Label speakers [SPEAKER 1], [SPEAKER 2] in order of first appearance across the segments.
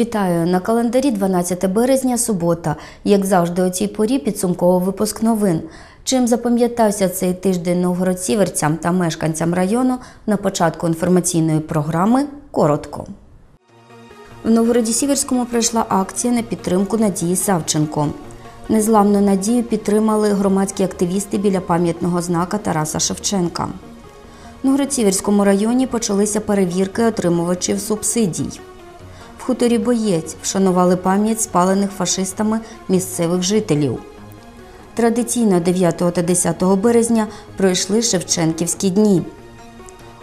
[SPEAKER 1] Вітаю на календарі 12 березня, субота. Як завжди, у цій порі підсумковий випуск новин. Чим запам'ятався цей тиждень новгородцівцям та мешканцям району на початку інформаційної програми коротко. В Новгороді Сіверському пройшла акція на підтримку Надії Савченко. Незламну надію підтримали громадські активісти біля пам'ятного знака Тараса Шевченка. В Новгород-Сіверському районі почалися перевірки отримувачів субсидій. В хуторі Боєць вшанували пам'ять спалених фашистами місцевих жителів. Традиційно 9 та 10 березня пройшли Шевченківські дні.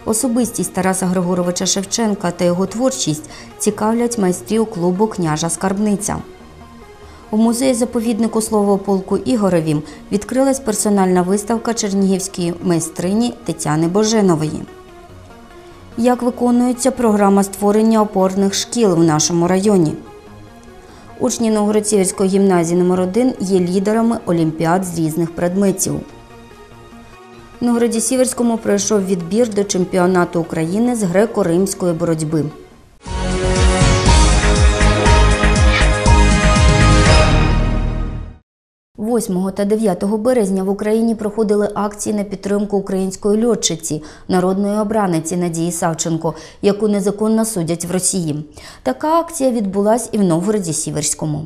[SPEAKER 1] Особистість Тараса Григоровича Шевченка та його творчість цікавлять майстрів клубу Княжа Скарбниця. У музеї заповіднику Словополку Ігоровім відкрилась персональна виставка чернігівської майстрині Тетяни Боженової. Як виконується програма створення опорних шкіл в нашому районі? Учні Новгородцівської гімназії номер 1 є лідерами олімпіад з різних предметів. В Новгороді Сіверському пройшов відбір до чемпіонату України з греко-римської боротьби. 8 та 9 березня в Україні проходили акції на підтримку української льотчиці, народної обраниці Надії Савченко, яку незаконно судять в Росії. Така акція відбулась і в Новгороді Сіверському.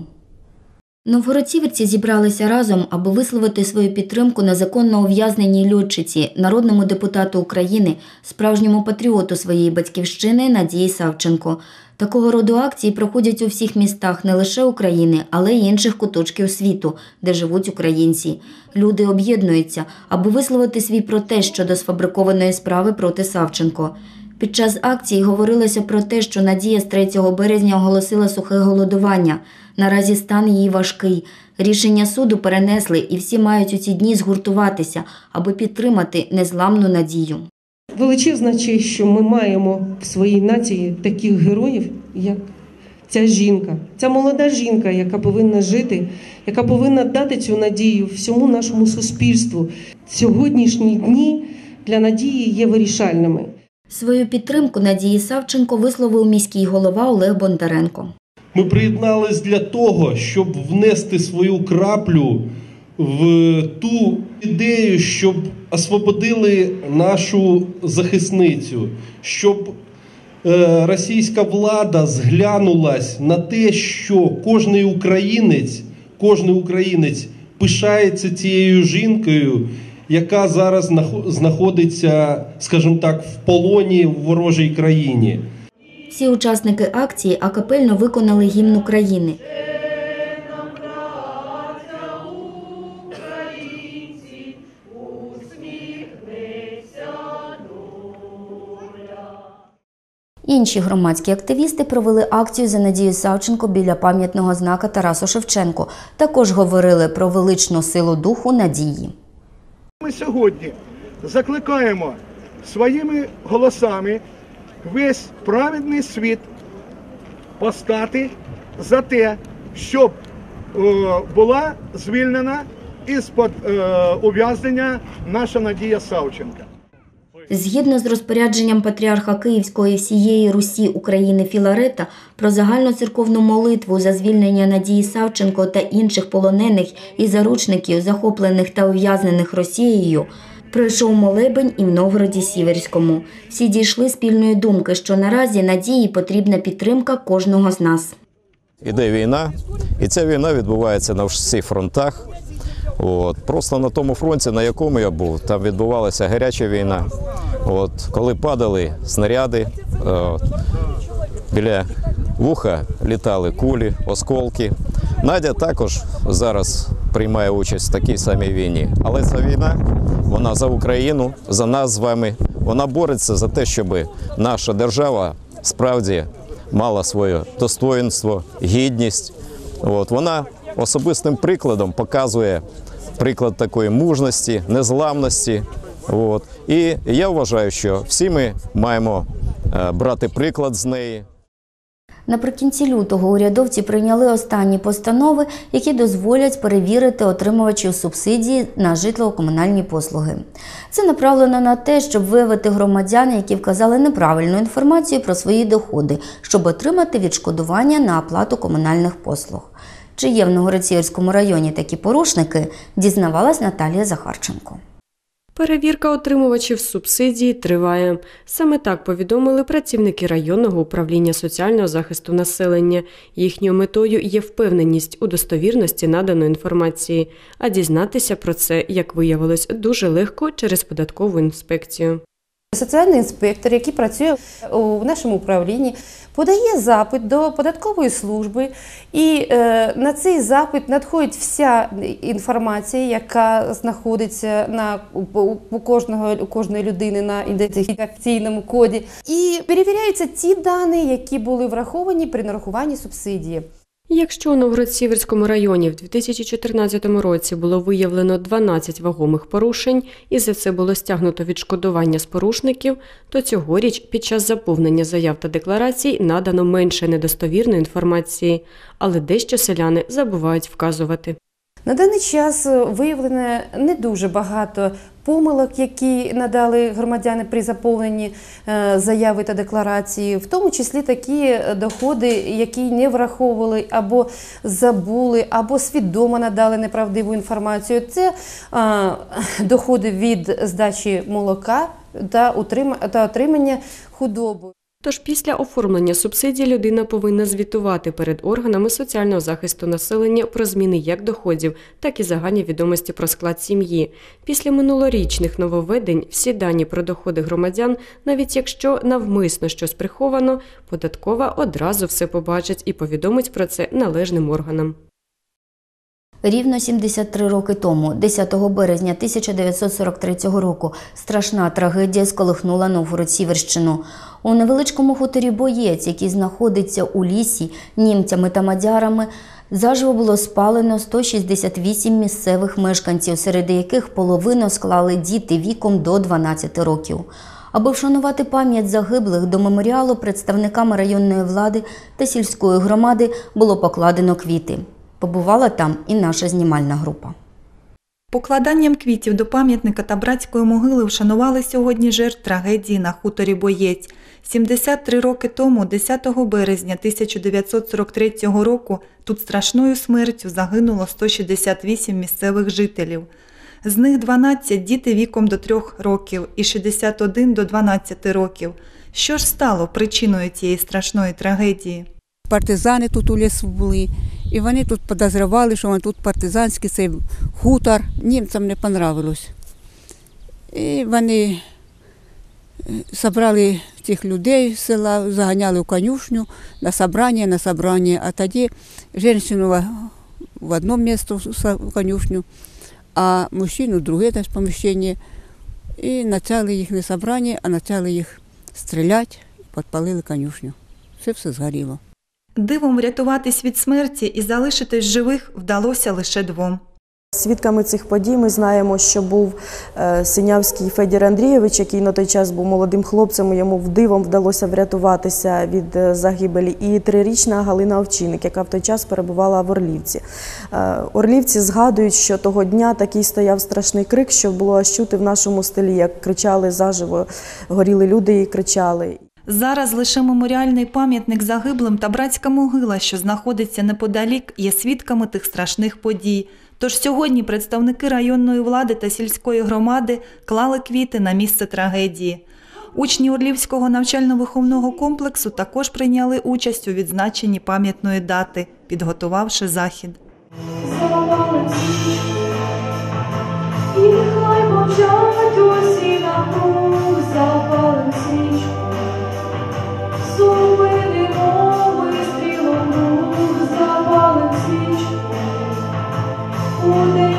[SPEAKER 1] Новгородцівці зібралися разом, аби висловити свою підтримку незаконно ув'язненій льотчиці, народному депутату України, справжньому патріоту своєї батьківщини Надії Савченко. Такого роду акції проходять у всіх містах не лише України, але й інших куточків світу, де живуть українці. Люди об'єднуються, аби висловити свій протест щодо сфабрикованої справи проти Савченко. Під час акції говорилося про те, що Надія з 3 березня оголосила сухе голодування. Наразі стан її важкий. Рішення суду перенесли, і всі мають у ці дні згуртуватися, аби підтримати незламну надію.
[SPEAKER 2] Величезна честь, що ми маємо в своїй нації таких героїв, як ця жінка, ця молода жінка, яка повинна жити, яка повинна дати цю надію всьому нашому суспільству. Сьогоднішні дні для надії є вирішальними.
[SPEAKER 1] Свою підтримку Надії Савченко висловив міський голова Олег Бондаренко.
[SPEAKER 3] Ми приєднались для того, щоб внести свою краплю в ту ідею, щоб освободили нашу захисницю, щоб е, російська влада зглянулась на те, що кожний українець, кожний українець пишається цією жінкою, яка зараз знаходиться, скажімо так, в полоні в ворожій країні.
[SPEAKER 1] Всі учасники акції акапельно виконали гімн України. Інші громадські активісти провели акцію за Надію Савченко біля пам'ятного знака Тарасу Шевченку. Також говорили про величну силу духу надії.
[SPEAKER 4] Ми сьогодні закликаємо своїми голосами весь праведний світ постати за те, щоб е, була звільнена із-под е, ув'язнення наша Надія Савченка.
[SPEAKER 1] Згідно з розпорядженням патріарха Київської всієї Русі України Філарета про загальну церковну молитву за звільнення Надії Савченко та інших полонених і заручників, захоплених та ув'язнених Росією, пройшов молебень і в Новгороді Сіверському. Всі дійшли спільної думки, що наразі надії потрібна підтримка кожного з нас.
[SPEAKER 5] Іде війна, і ця війна відбувається на всіх фронтах. От. Просто на тому фронті, на якому я був, там відбувалася гаряча війна. От. Коли падали снаряди, от. біля вуха літали кулі, осколки. Надя також зараз приймає участь в такій самій війні. Але ця війна, вона за Україну, за нас з вами. Вона бореться за те, щоб наша держава справді мала своє достоїнство, гідність. От. Вона особистим прикладом показує приклад такої мужності, незламності. От. І я вважаю, що всі ми маємо брати приклад з неї.
[SPEAKER 1] Наприкінці лютого урядовці прийняли останні постанови, які дозволять перевірити отримувачів субсидії на житлово-комунальні послуги. Це направлено на те, щоб виявити громадян, які вказали неправильну інформацію про свої доходи, щоб отримати відшкодування на оплату комунальних послуг. Чи є в Новгород-Сіверському районі такі порушники, дізнавалась Наталія Захарченко.
[SPEAKER 6] Перевірка отримувачів субсидії триває. Саме так повідомили працівники районного управління соціального захисту населення. Їхньою метою є впевненість у достовірності наданої інформації, а дізнатися про це, як виявилось, дуже легко через податкову інспекцію.
[SPEAKER 7] Соціальний інспектор, який працює у нашому управлінні, подає запит до податкової служби, і е, на цей запит надходить вся інформація, яка знаходиться на у, кожного у кожної людини на ідентифікаційному коді, і перевіряються ті дані, які були враховані при нарахуванні субсидії.
[SPEAKER 6] Якщо у Новгород-Сіверському районі в 2014 році було виявлено 12 вагомих порушень і за це було стягнуто відшкодування з порушників, то цьогоріч під час заповнення заяв та декларацій надано менше недостовірної інформації, але дещо селяни забувають вказувати.
[SPEAKER 7] На даний час виявлено не дуже багато помилок, які надали громадяни при заповненні е, заяви та декларації, в тому числі такі доходи, які не враховували або забули, або свідомо надали неправдиву інформацію. Це е, доходи від здачі молока та отримання худоби.
[SPEAKER 6] Тож після оформлення субсидій людина повинна звітувати перед органами соціального захисту населення про зміни як доходів, так і загальні відомості про склад сім'ї. Після минулорічних нововведень всі дані про доходи громадян, навіть якщо навмисно щось приховано, податкова одразу все побачить і повідомить про це належним органам.
[SPEAKER 1] Рівно 73 роки тому, 10 березня 1943 року, страшна трагедія сколихнула Новгород-Сіверщину. У невеличкому хуторі боєць, який знаходиться у лісі німцями та мадярами, заживо було спалено 168 місцевих мешканців, серед яких половину склали діти віком до 12 років. Аби вшанувати пам'ять загиблих до меморіалу представниками районної влади та сільської громади було покладено квіти. Побувала там і наша знімальна група.
[SPEAKER 8] Покладанням квітів до пам'ятника та братської могили вшанували сьогодні жертв трагедії на хуторі Боєць. 73 роки тому, 10 березня 1943 року, тут страшною смертю загинуло 168 місцевих жителів. З них 12 – діти віком до 3 років і 61 до 12 років. Що ж стало причиною цієї страшної трагедії?
[SPEAKER 9] Партизани тут у лісу були, і вони тут підозрювали, що тут партизанський цей хутор німцям не понравилось. І вони е, собрали цих людей з села, заганяли в конюшню на собрання, на собрання, а тоді жінку в- одно місце в конюшню, а мужчину в друге теж поміщення. І почали їх не собрання, а почали їх стріляти підпалили конюшню. Це все згоріло.
[SPEAKER 8] Дивом врятуватись від смерті і залишитись живих вдалося лише двом.
[SPEAKER 10] Свідками цих подій ми знаємо, що був е, Синявський Федір Андрійович, який на той час був молодим хлопцем. Йому вдивом вдалося врятуватися від е, загибелі. І трирічна Галина Овчинник, яка в той час перебувала в Орлівці. Е, Орлівці згадують, що того дня такий стояв страшний крик, що було чути в нашому стилі, як кричали заживо, горіли люди і кричали.
[SPEAKER 8] Зараз лише меморіальний пам'ятник загиблим та братська могила, що знаходиться неподалік, є свідками тих страшних подій. Тож сьогодні представники районної влади та сільської громади клали квіти на місце трагедії. Учні Орлівського навчально-виховного комплексу також прийняли участь у відзначенні пам'ятної дати, підготувавши захід.
[SPEAKER 11] І хай Коли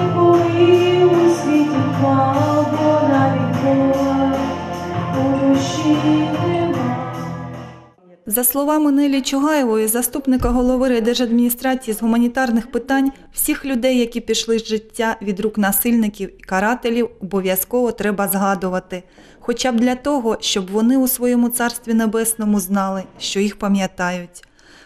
[SPEAKER 11] у світі тьма, бо навіть у.
[SPEAKER 8] За словами Нелі Чугаєвої, заступника голови райдержадміністрації з гуманітарних питань, всіх людей, які пішли з життя від рук насильників і карателів, обов'язково треба згадувати, хоча б для того, щоб вони у своєму царстві небесному знали, що їх пам'ятають.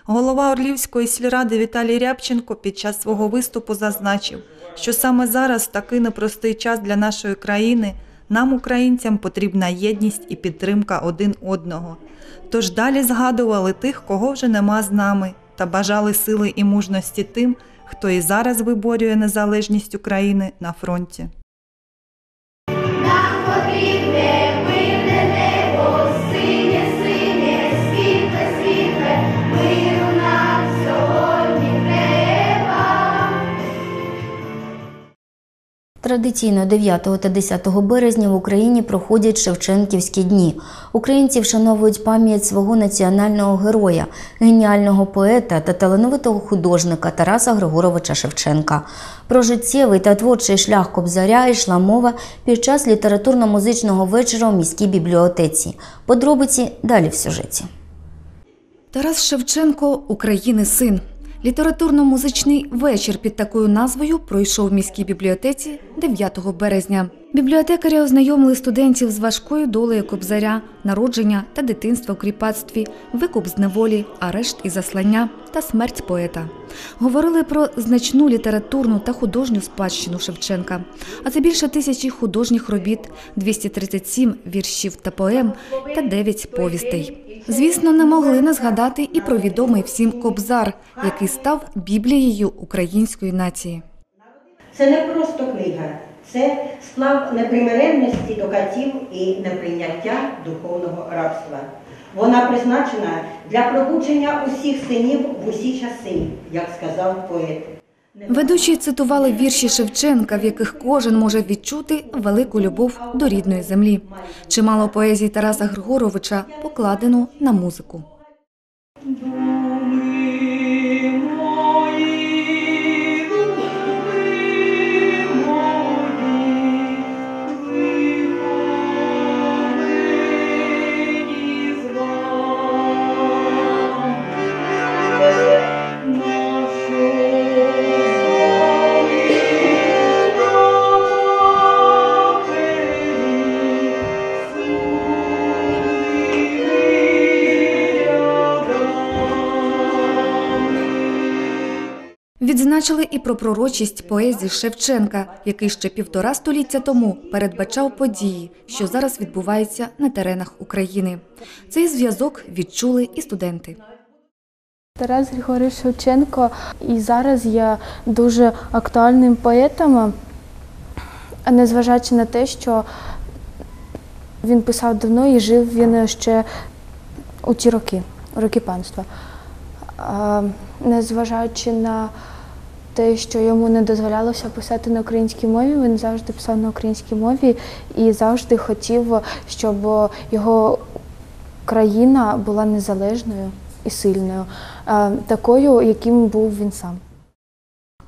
[SPEAKER 8] Голова Орлівської сільради Віталій Рябченко під час свого виступу зазначив, що саме зараз такий непростий час для нашої країни нам, українцям, потрібна єдність і підтримка один одного. Тож далі згадували тих, кого вже нема з нами, та бажали сили і мужності тим, хто і зараз виборює незалежність України на фронті.
[SPEAKER 1] Традиційно 9 та 10 березня в Україні проходять Шевченківські дні. Українці вшановують пам'ять свого національного героя, геніального поета та талановитого художника Тараса Григоровича Шевченка. Про життєвий та творчий шлях Кобзаря йшла мова під час літературно-музичного вечора у міській бібліотеці. Подробиці далі в сюжеті.
[SPEAKER 12] Тарас Шевченко України син. Літературно-музичний вечір під такою назвою пройшов в міській бібліотеці 9 березня. Бібліотекарі ознайомили студентів з важкою долею кобзаря, народження та дитинства в кріпацтві, викуп з неволі, арешт і заслання та смерть поета. Говорили про значну літературну та художню спадщину Шевченка. А це більше тисячі художніх робіт, 237 віршів та поем та 9 повістей. Звісно, не могли не згадати і про відомий всім Кобзар, який став біблією української нації.
[SPEAKER 13] Це не просто книга, це сплав непримиренності до катів і неприйняття духовного рабства. Вона призначена для пробудження усіх синів в усі часи, як сказав поет.
[SPEAKER 12] Ведучі цитували вірші Шевченка, в яких кожен може відчути велику любов до рідної землі. Чимало поезії Тараса Григоровича покладено на музику. Відзначили і про пророчість поезії Шевченка, який ще півтора століття тому передбачав події, що зараз відбуваються на теренах України. Цей зв'язок відчули і студенти.
[SPEAKER 14] Тарас Григорович Шевченко і зараз є дуже актуальним поетом, незважаючи на те, що він писав давно і жив він ще у ті роки, роки панства. Незважаючи на те, що йому не дозволялося писати на українській мові, він завжди писав на українській мові і завжди хотів, щоб його країна була незалежною і сильною, такою, яким був він сам.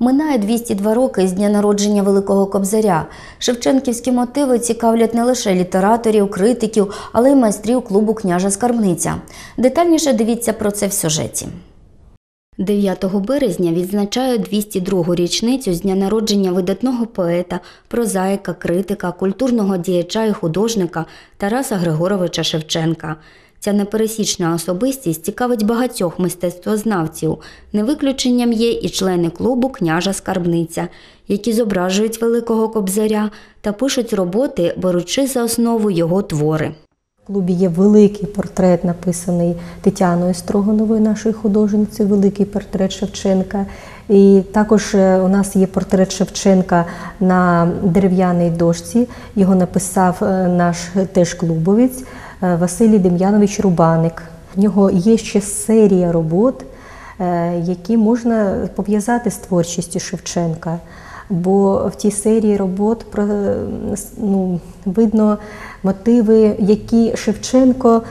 [SPEAKER 1] Минає 202 роки з дня народження Великого Кобзаря. Шевченківські мотиви цікавлять не лише літераторів, критиків, але й майстрів клубу Княжа Скарбниця. Детальніше дивіться про це в сюжеті. 9 березня відзначають 202-гу річницю з дня народження видатного поета, прозаїка, критика, культурного діяча і художника Тараса Григоровича Шевченка. Ця непересічна особистість цікавить багатьох мистецтвознавців. Не виключенням є і члени клубу Княжа Скарбниця, які зображують великого кобзаря та пишуть роботи, беручи за основу його твори.
[SPEAKER 15] Клубі є великий портрет, написаний Тетяною Строгановою, нашою художницею, великий портрет Шевченка. І також е, у нас є портрет Шевченка на дерев'яній дошці. Його написав е, наш теж клубовець е, Василій Дем'янович Рубаник. В нього є ще серія робот, які можна пов'язати з творчістю Шевченка. Бо в тій серії робот про, ну, видно мотиви, які Шевченко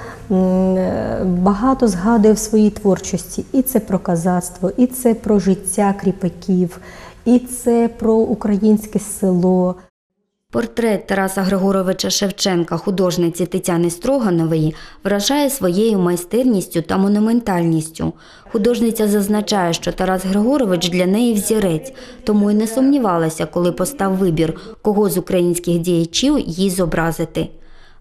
[SPEAKER 15] багато згадує в своїй творчості. І це про казацтво, і це про життя кріпаків, і це про українське село.
[SPEAKER 1] Портрет Тараса Григоровича Шевченка, художниці Тетяни Строганової, вражає своєю майстерністю та монументальністю. Художниця зазначає, що Тарас Григорович для неї взірець, тому й не сумнівалася, коли постав вибір, кого з українських діячів їй зобразити.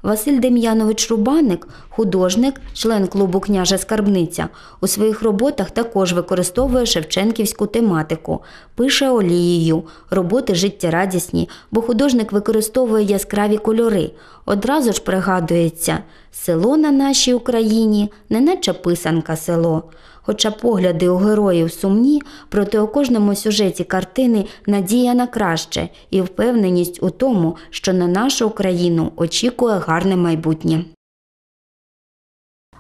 [SPEAKER 1] Василь Дем'янович Рубаник, художник, член клубу Княжа Скарбниця, у своїх роботах також використовує шевченківську тематику, пише олією, роботи життєрадісні, бо художник використовує яскраві кольори. Одразу ж пригадується село на нашій Україні, неначе писанка село. Хоча погляди у героїв сумні, проте у кожному сюжеті картини надія на краще і впевненість у тому, що на нашу Україну очікує гарне майбутнє.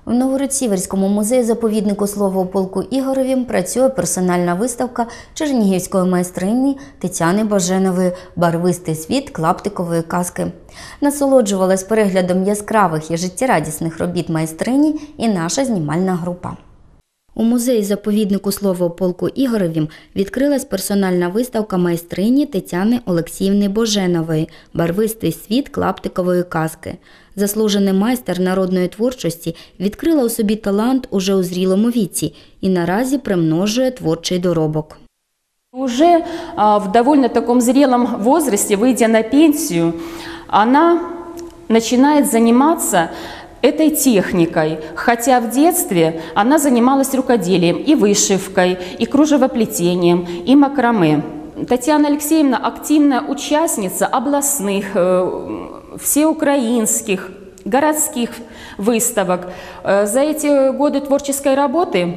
[SPEAKER 1] В Новороціверському музеї заповіднику слова полку Ігоровім працює персональна виставка чернігівської майстрині Тетяни Баженової Барвистий світ клаптикової казки. Насолоджувалась переглядом яскравих і життєрадісних робіт майстрині і наша знімальна група. У музеї заповіднику слова полку Ігоровім відкрилась персональна виставка майстрині Тетяни Олексіївни Боженової Барвистий світ клаптикової казки. Заслужений майстер народної творчості відкрила у собі талант уже у зрілому віці і наразі примножує творчий доробок.
[SPEAKER 16] Уже в довольно таком зрелом возрасте, выйдя на пенсию, она начинает заниматься этой техникой, хотя в детстве она занималась рукоделием и вышивкой, и кружевоплетением, и макраме. Татьяна Алексеевна активная участница областных, э, всеукраинских, городских выставок. Э, За эти годы творческой работы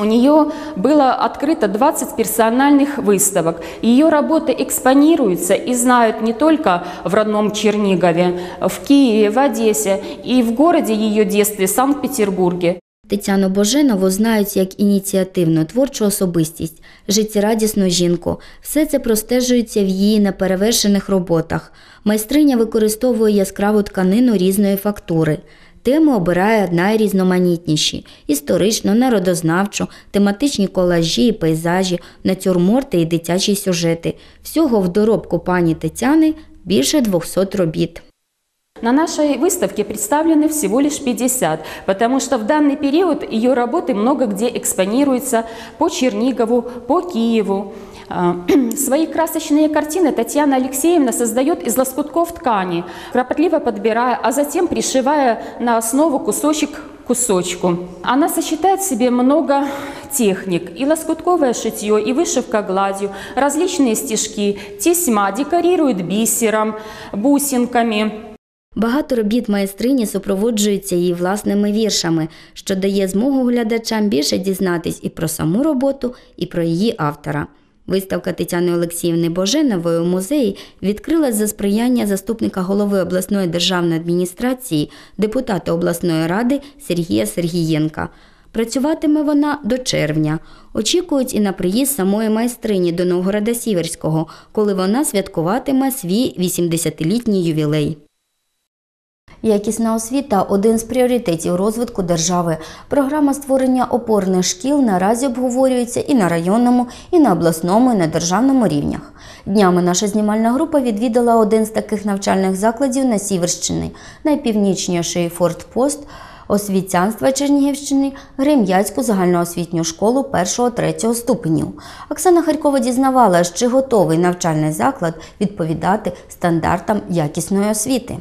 [SPEAKER 16] у нее было открыто 20 персональных выставок. Ее работы экспонируются и знают не только в родном Чернигове, в Киеве, в Одессе и в городе ее детстве Санкт-Петербурге.
[SPEAKER 1] Тетяну Боженову знають як ініціативну творчу особистість, життєрадісну жінку. Все це простежується в її неперевершених роботах. Майстриня використовує яскраву тканину різної фактури. Теми обирає найрізноманітніші – історично, народознавчу, тематичні колажі і пейзажі, натюрморти і дитячі сюжети. Всього в доробку пані Тетяни більше 200 робіт.
[SPEAKER 16] На нашей выставке представлены всего лишь 50, потому что в данный период ее работы много где экспонируются по Чернигову, по Киеву. А, Свои красочные картины Татьяна Алексеевна создает из лоскутков ткани, кропотливо подбирая, а затем пришивая на основу кусочек кусочку. Она сочетает в себе много техник. И лоскутковое шитье, и вышивка гладью, различные стежки, тесьма, декорирует бисером, бусинками.
[SPEAKER 1] Багато робіт майстрині супроводжуються її власними віршами, що дає змогу глядачам більше дізнатись і про саму роботу, і про її автора. Виставка Тетяни Олексіївни Боженової у музеї відкрилась за сприяння заступника голови обласної державної адміністрації, депутата обласної ради Сергія Сергієнка. Працюватиме вона до червня. Очікують і на приїзд самої майстрині до Новгорода Сіверського, коли вона святкуватиме свій 80-літній ювілей. Якісна освіта один з пріоритетів розвитку держави. Програма створення опорних шкіл наразі обговорюється і на районному, і на обласному, і на державному рівнях. Днями наша знімальна група відвідала один з таких навчальних закладів на Сіверщині, найпівнічніший фортпост освітянства Чернігівщини, Грем'яцьку загальноосвітню школу 1-3 ступенів. Оксана Харькова дізнавалась, чи готовий навчальний заклад відповідати стандартам якісної освіти.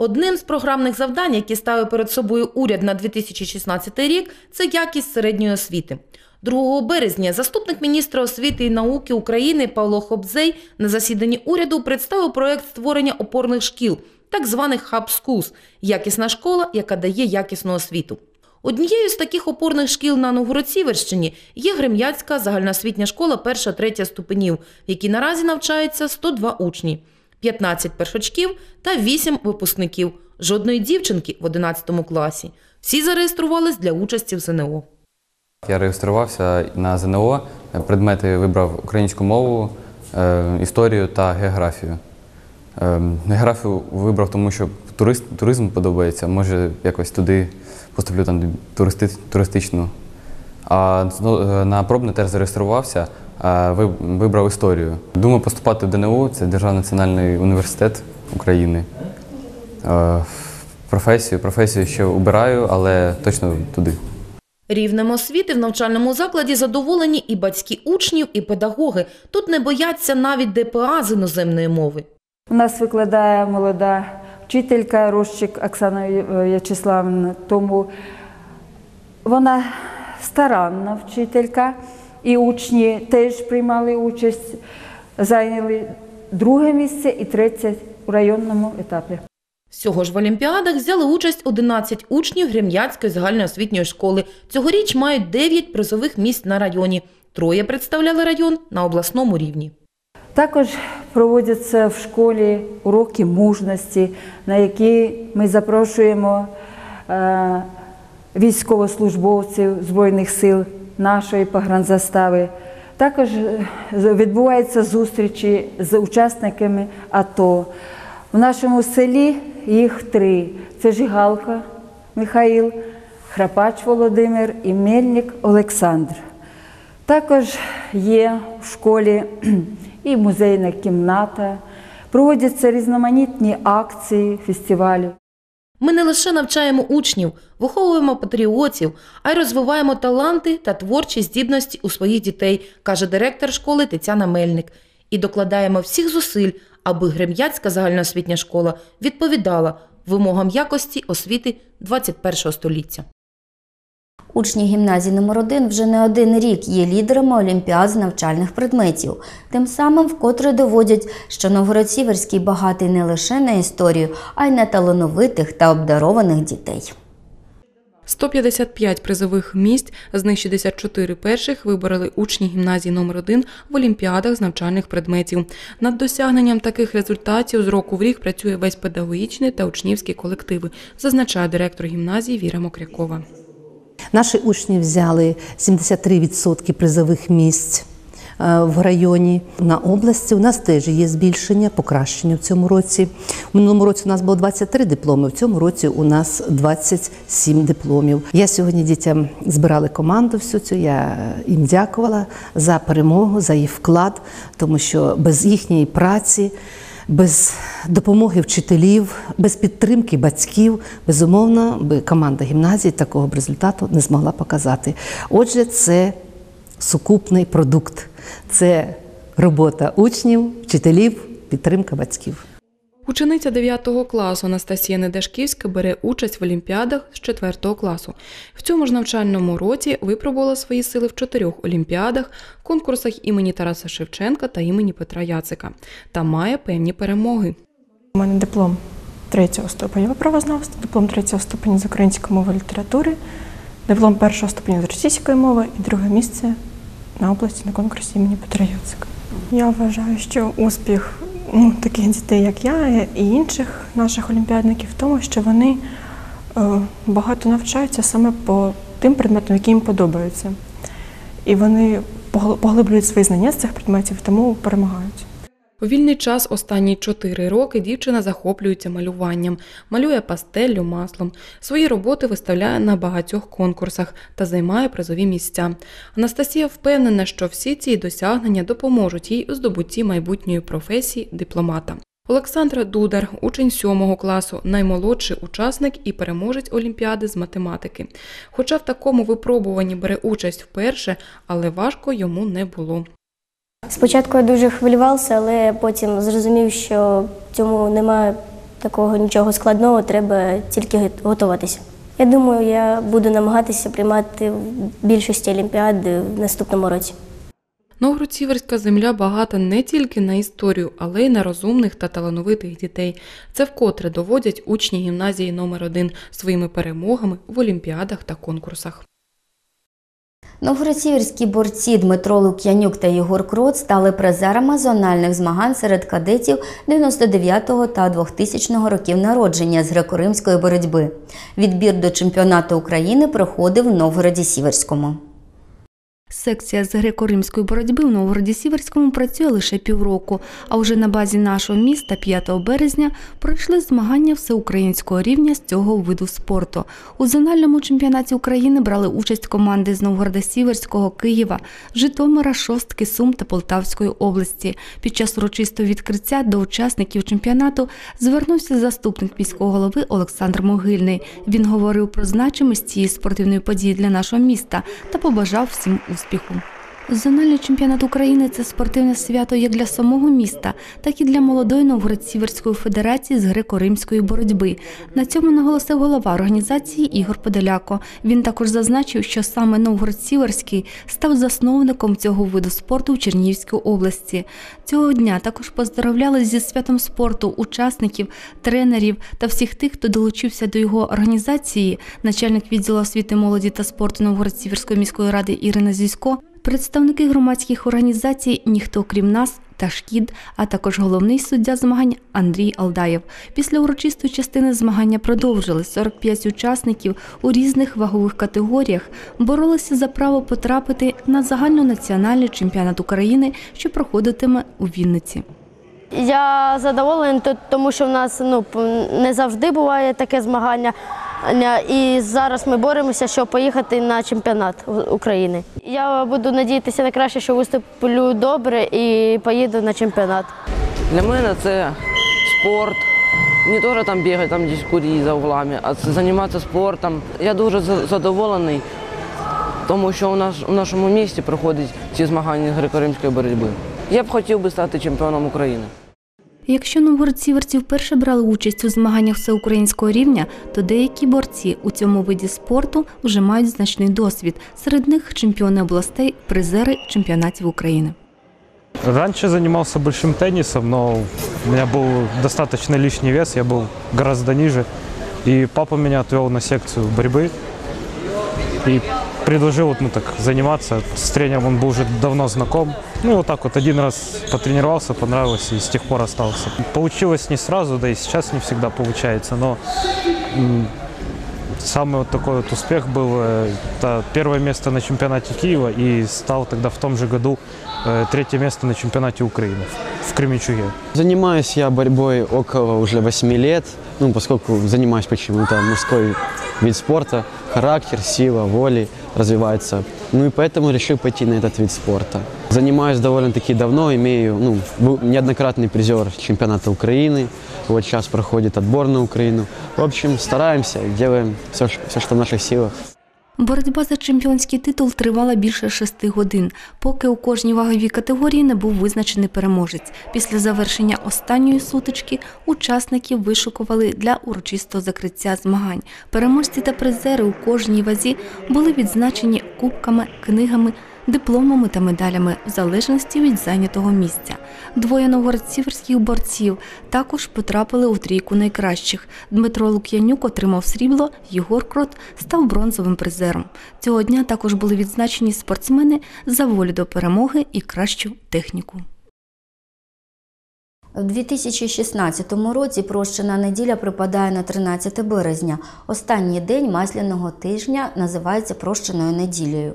[SPEAKER 17] Одним з програмних завдань, які ставив перед собою уряд на 2016 рік, це якість середньої освіти. 2 березня заступник міністра освіти і науки України Павло Хобзей на засіданні уряду представив проект створення опорних шкіл, так званих Schools – якісна школа, яка дає якісну освіту. Однією з таких опорних шкіл на Новгород-Сіверщині є Грем'яцька загальноосвітня школа 1-3 ступенів, в якій наразі навчається 102 учні. 15 першачків та 8 випускників. Жодної дівчинки в 11 класі. Всі зареєструвались для участі в ЗНО.
[SPEAKER 18] Я реєструвався на ЗНО. Предмети вибрав українську мову, е, історію та географію. Е, Географію вибрав, тому що туризм подобається. Може, якось туди поступлю там туристи, туристично. А ну, е, на пробне теж зареєструвався, ви- вибрав історію. Думаю поступати в ДНУ, це Державний національний університет України. Е, Професію, професію ще обираю, але точно туди.
[SPEAKER 17] Рівнем освіти в навчальному закладі задоволені і батьки учнів, і педагоги. Тут не бояться навіть ДПА з іноземної мови.
[SPEAKER 19] У нас викладає молода вчителька Рощик Оксана В'ячеславівна, тому вона старанна вчителька, і учні теж приймали участь, зайняли друге місце і третє у районному етапі.
[SPEAKER 17] Всього ж в Олімпіадах взяли участь 11 учнів Грем'яцької загальноосвітньої школи. Цьогоріч мають 9 призових місць на районі. Троє представляли район на обласному рівні.
[SPEAKER 19] Також проводяться в школі уроки мужності, на які ми запрошуємо е, військовослужбовців Збройних сил нашої погранзастави. Також е, відбуваються зустрічі з учасниками АТО. В нашому селі їх три: це Жигалка Михаїл, Храпач Володимир і Мельник Олександр. Також є в школі і музейна кімната, проводяться різноманітні акції, фестивалі.
[SPEAKER 17] Ми не лише навчаємо учнів, виховуємо патріотів, а й розвиваємо таланти та творчі здібності у своїх дітей, каже директор школи Тетяна Мельник. І докладаємо всіх зусиль, аби Грем'яцька загальноосвітня школа відповідала вимогам якості освіти 21 століття.
[SPEAKER 1] Учні гімназії номер 1 вже не один рік є лідерами олімпіад з навчальних предметів. Тим самим вкотре доводять, що Новгород-Сіверський багатий не лише на історію, а й на талановитих та обдарованих дітей.
[SPEAKER 20] 155 призових місць, з них 64 перших вибороли учні гімназії номер 1 в олімпіадах з навчальних предметів. Над досягненням таких результатів з року в рік працює весь педагогічний та учнівський колективи, зазначає директор гімназії Віра Мокрякова.
[SPEAKER 21] Наші учні взяли 73% призових місць е, в районі. На області у нас теж є збільшення, покращення в цьому році. У минулому році у нас було 23 дипломи, в цьому році у нас 27 дипломів. Я сьогодні дітям збирали команду всю цю, я їм дякувала за перемогу, за їх вклад, тому що без їхньої праці. Без допомоги вчителів, без підтримки батьків, безумовно, би команда гімназії такого б результату не змогла показати. Отже, це сукупний продукт, це робота учнів, вчителів, підтримка батьків.
[SPEAKER 20] Учениця 9 класу Анастасія Недашківська бере участь в олімпіадах з 4 класу. В цьому ж навчальному році випробувала свої сили в чотирьох олімпіадах, конкурсах імені Тараса Шевченка та імені Петра Яцика та має певні перемоги.
[SPEAKER 22] У мене диплом третього ступеня правознавства, диплом третього ступеня з української мови літератури, диплом першого ступеня з російської мови і друге місце на області на конкурсі імені Петра Яцика. Я вважаю, що успіх ну, таких дітей, як я, і інших наших олімпіадників, в тому, що вони е, багато навчаються саме по тим предметам, які їм подобаються. І вони погл- поглиблюють свої знання з цих предметів, тому перемагають.
[SPEAKER 20] У вільний час останні чотири роки дівчина захоплюється малюванням, малює пастеллю маслом. Свої роботи виставляє на багатьох конкурсах та займає призові місця. Анастасія впевнена, що всі ці досягнення допоможуть їй у здобутті майбутньої професії дипломата. Олександра Дудар, учень сьомого класу, наймолодший учасник і переможець Олімпіади з математики. Хоча в такому випробуванні бере участь вперше, але важко йому не було.
[SPEAKER 23] Спочатку я дуже хвилювався, але потім зрозумів, що цьому немає такого нічого складного, треба тільки готуватися. Я думаю, я буду намагатися приймати більшості олімпіад в наступному році.
[SPEAKER 20] Новгород-Сіверська земля багата не тільки на історію, але й на розумних та талановитих дітей. Це вкотре доводять учні гімназії номер 1 своїми перемогами в олімпіадах та конкурсах.
[SPEAKER 1] Новгород-Сіверські борці Дмитро Лук'янюк та Єгор Крот стали призерами зональних змагань серед кадетів 99-го та 2000-го років народження з греко-римської боротьби. Відбір до чемпіонату України проходив в Новгороді-Сіверському.
[SPEAKER 24] Секція з греко-римської боротьби в Новгороді Сіверському працює лише півроку, а вже на базі нашого міста 5 березня пройшли змагання всеукраїнського рівня з цього виду спорту. У зональному чемпіонаті України брали участь команди з Новгорода Сіверського, Києва, Житомира, Шостки, Сум та Полтавської області. Під час урочистого відкриття до учасників чемпіонату звернувся заступник міського голови Олександр Могильний. Він говорив про значимість цієї спортивної події для нашого міста та побажав всім успіху. Зональний чемпіонат України це спортивне свято як для самого міста, так і для молодої Новгород-Сіверської федерації з греко-римської боротьби. На цьому наголосив голова організації Ігор Подоляко. Він також зазначив, що саме Новгород-Сіверський став засновником цього виду спорту в Чернігівській області. Цього дня також поздоровляли зі святом спорту учасників, тренерів та всіх тих, хто долучився до його організації. Начальник відділу освіти молоді та спорту Новгород-Сіверської міської ради Ірина Зюсько, представники громадських організацій Ніхто крім нас та Шкід, а також головний суддя змагань Андрій Алдаєв. Після урочистої частини змагання продовжили 45 учасників у різних вагових категоріях боролися за право потрапити на загальнонаціональний чемпіонат України, що проходитиме у Вінниці.
[SPEAKER 25] Я задоволений, тому що в нас ну, не завжди буває таке змагання. І зараз ми боремося, щоб поїхати на чемпіонат України. Я буду надіятися на краще, що виступлю добре і поїду на чемпіонат.
[SPEAKER 26] Для мене це спорт. Не теж там бігати, там десь курі за углами, а займатися спортом. Я дуже задоволений, тому що у, наш, у нашому місті проходять ці змагання з греко-римської боротьби. Я б хотів би стати чемпіоном України.
[SPEAKER 24] Якщо новгородцівці вперше брали участь у змаганнях всеукраїнського рівня, то деякі борці у цьому виді спорту вже мають значний досвід. Серед них чемпіони областей, призери чемпіонатів України.
[SPEAKER 27] Раньше занимался большим теннисом, но у меня был достаточно лишний вес, я был гораздо ниже. И папа меня отвел на секцию борьбы И предложил вот, ну, так, заниматься. С тренером он был уже давно знаком. Ну, вот так вот один раз потренировался, понравилось и с тех пор остался. Получилось не сразу, да и сейчас не всегда получается, но самый вот такой вот успех был, э, это первое место на чемпионате Киева и стал тогда в том же году э, третье место на чемпионате Украины в Кременчуге.
[SPEAKER 28] Занимаюсь я борьбой около уже 8 лет, ну, поскольку занимаюсь почему-то мужской вид спорта, характер, сила, воли развивается. Ну и поэтому решил пойти на этот вид спорта. Занимаюсь довольно-таки давно, имею ну, был неоднократный призер чемпионата Украины. Вот сейчас проходит отбор на Украину. В общем, стараемся, делаем все, все что в наших силах.
[SPEAKER 24] Боротьба за чемпіонський титул тривала більше шести годин, поки у кожній ваговій категорії не був визначений переможець. Після завершення останньої сутички учасників вишукували для урочистого закриття змагань. Переможці та призери у кожній вазі були відзначені кубками, книгами, дипломами та медалями в залежності від зайнятого місця. Двоє новгородсіверських борців також потрапили у трійку найкращих. Дмитро Лук'янюк отримав срібло, Єгор Крот став бронзовим призером. Цього дня також були відзначені спортсмени за волю до перемоги і кращу техніку.
[SPEAKER 1] В 2016 році прощена неділя припадає на 13 березня. Останній день масляного тижня називається прощеною неділею.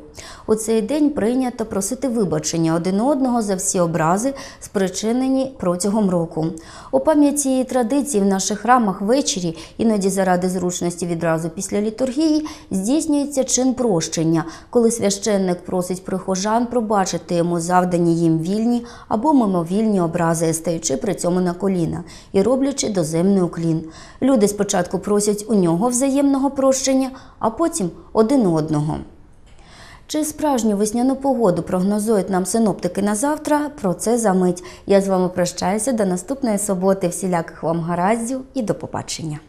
[SPEAKER 1] У цей день прийнято просити вибачення один одного за всі образи, спричинені протягом року. У пам'ять цієї традиції в наших храмах ввечері, іноді заради зручності відразу після літургії, здійснюється чин прощення, коли священник просить прихожан пробачити йому завдані їм вільні або мимовільні образи, стаючи при цьому на коліна і роблячи доземний уклін. Люди спочатку просять у нього взаємного прощення, а потім один одного. Чи справжню весняну погоду прогнозують нам синоптики на завтра? Про це за мить. Я з вами прощаюся до наступної суботи. Всіляких вам гараздів і до побачення.